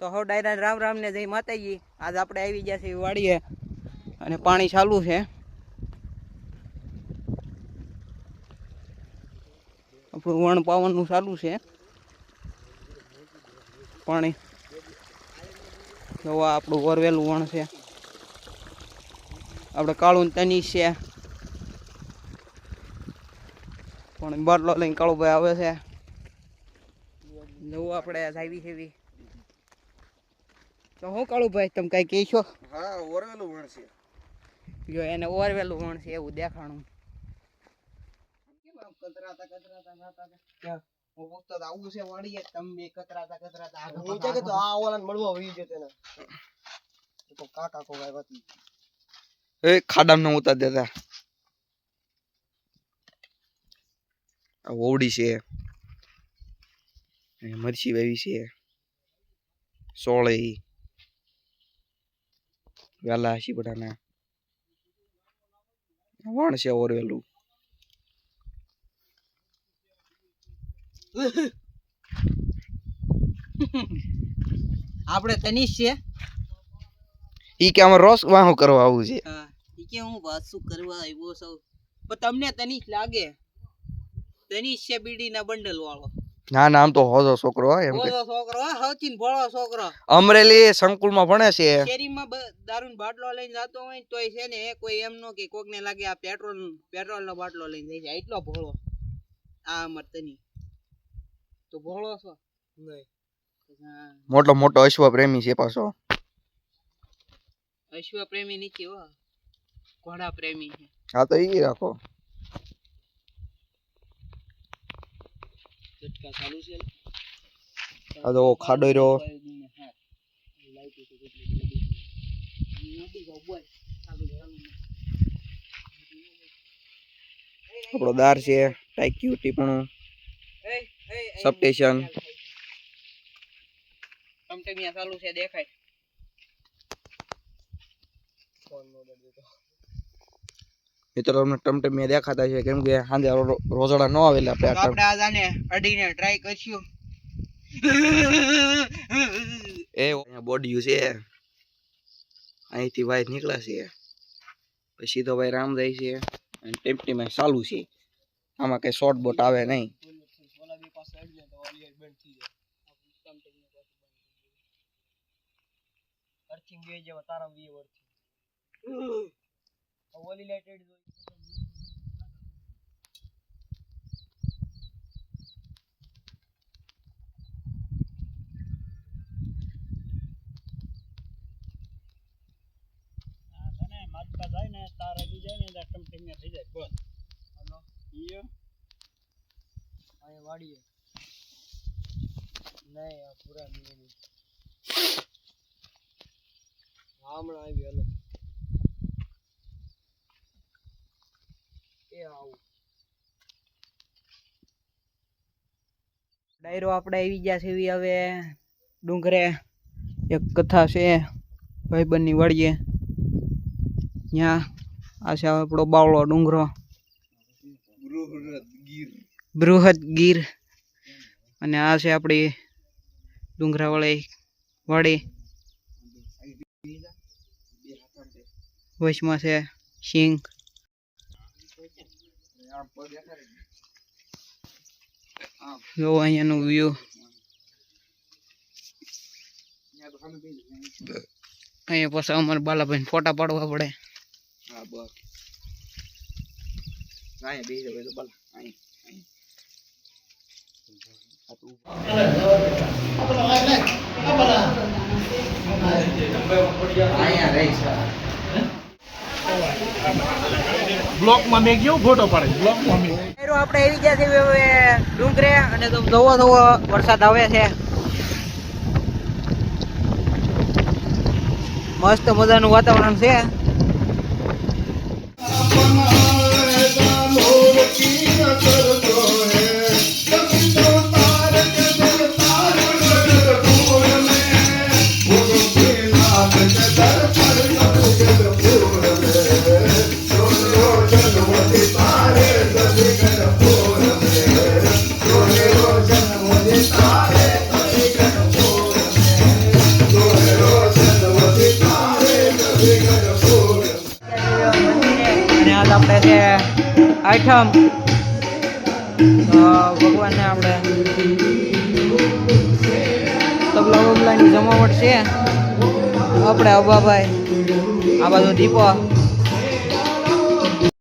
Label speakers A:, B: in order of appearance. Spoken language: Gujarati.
A: તો હવે ડાયરા રામ રામ ને જય માતાજી. આજ આપણે આવી ગયા છે વાડીએ અને પાણી ચાલુ છે. આપણું વણ પાવનનું ચાલુ છે. પાણી. જોવા આપણું વરવેલું વણ છે. આપણે કાળું તની છે. પણ બાટલો લઈને કાળુભાઈ આવે છે. જવું આપણે જાવી છે તો હું કાળુભાઈ તમે કઈ કહેશો?
B: હા ઓરવેલું વણ છે.
A: જો એને ઓરવેલું વણ છે એવું દેખાણું. કતરાતા કતરાતા હું તો આવું છે વાડીએ તમે બે કતરાતા કતરાતા
B: હું
A: પાછળ
B: કે તો આ ઓલાને મળવા વહી છે એને તો કાકા કો ગાય હતી
C: એ ખાડામાં ન ઉતાર દેતા. આ ઓવડી છે. મરચી વાવી છે. સોળે વેલા હસી બટાના વણ છે ઓરવેલું?
A: આપણે તનીશ છે.
C: ઈ કે આમાં રોસ વાહો કરવા આવું છે.
A: હા ઈ કે હું વાત શું કરવા આવ્યો સૌ પણ તમને તનીશ લાગે. તનીશ છે બીડીના બંડલ વાળો
C: ના નામ તો હોજો છોકરો હો એમ કે.
A: છોકરો હા, ભોળો છોકરો.
C: અમરેલી સંકુલમાં ભણે છે.
A: શેરીમાં દારૂનો બાટલો લઈને જતો હોય તોય છે ને એ કોઈ એમ નો કે કોકને લાગે આ પેટ્રોલ પેટ્રોલ નો બાટલો લઈને જાય. છે એટલો ભોળો. આ અમર તની તો ભોળો છો?
B: નહીં.
C: મોટો મોટો અશ્વ પ્રેમી છે પાછો.
A: અશ્વ પ્રેમી નીચે હો. ઘોડા પ્રેમી છે.
C: હા તો ઈ રાખો.
A: ઝટકા ચાલુ છે?
C: આ તો ખાડો રહ્યો. આપણો દાર છે ટાઈક્યુ ટીપણું Substation.
A: ટમટમિયા ચાલુ છે દેખાય.
C: મિત્રો તમને ટમટમિયા દેખાતા છે કેમ કે સાંજે રોજડા ન આવે એટલે આપણે
A: તો
C: આ
A: આપણે આને અડીને ટ્રાય કરશું.
C: એ બોડીયું છે. અહીંથી વાય નીકળે છે પછી તો ભાઈ રામ જાય છે અને ટેમ્પટીમાં ચાલુ છે. આમાં કઈ શોર્ટ બોટ આવે નહીં.
B: અર્થિંગ બે જેવા તારા વી અર્થિંગ ઓલી એડ જોઈ જાય ને તાર અડી જાય ને એટલે ટમટમિયા થઈ જાય. બોલ. હલો. ઈયો. વાડીએ. નહીં આ પૂરા મિની હમણાં આવી હલો. એ આવું.
A: ડાયરો આપણે આવી ગયા છે એવી હવે. ડુંગરે એક કથા છે ભાઈબંધની વાડીએ. ત્યાં આ છે આપણો બાવળો ડુંગરો. બૃહદ ગીર અને આ છે આપણી ડુંગરાવાળી વાડી. વચમાં છે સિંગ જો અહીંયાનું વ્યૂ અહીંયા પછી અમારે બાલાભાઈ ફોટા પાડવા પડે.
C: હા, બસ. અહીંયા બેસી જાવ તો ભલે અહીં અહીંયા રહીશ
D: બ્લોકમાં મેં ગયો ફોટો પાડે? બ્લોકમાં મેં.
A: આપણે આવી ગયા છે ડુંગરે અને ધોવો ધોવો વરસાદ આવે છે. મસ્ત મજાનું વાતાવરણ છે. આપણે જે આઈટમ ભગવાનને આપણે તબલા બબલાની જમાવટ છે. આપણે અબાભાઈ આ બાજુ દીપો.